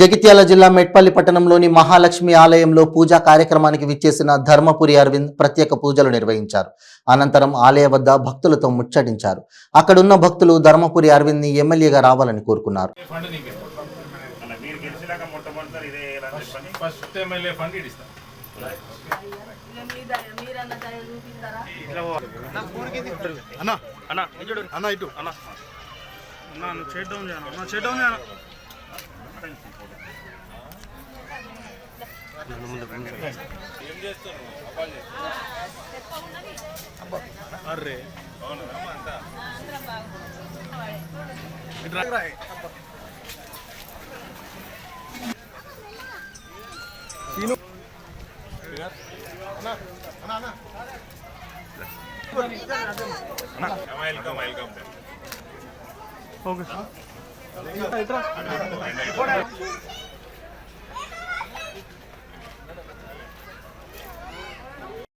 జగిత్యాల జిల్లా మెట్పల్లి పట్టణంలోని మహాలక్ష్మి ఆలయంలో పూజా కార్యక్రమానికి విచ్చేసిన ధర్మపురి అరవింద్ ప్రత్యేక పూజలు నిర్వహించారు. అనంతరం ఆలయ వద్ద భక్తులతో ముచ్చటించారు. అక్కడున్న భక్తులు ధర్మపురి అరవింద్ని ఎమ్మెల్యేగా రావాలని కోరుకున్నారు. అన్న అన్న అన్న ఇటు. అన్న అన్న చేద్దాం అన్న చేద్దాం array welcome welcome okay Detrás.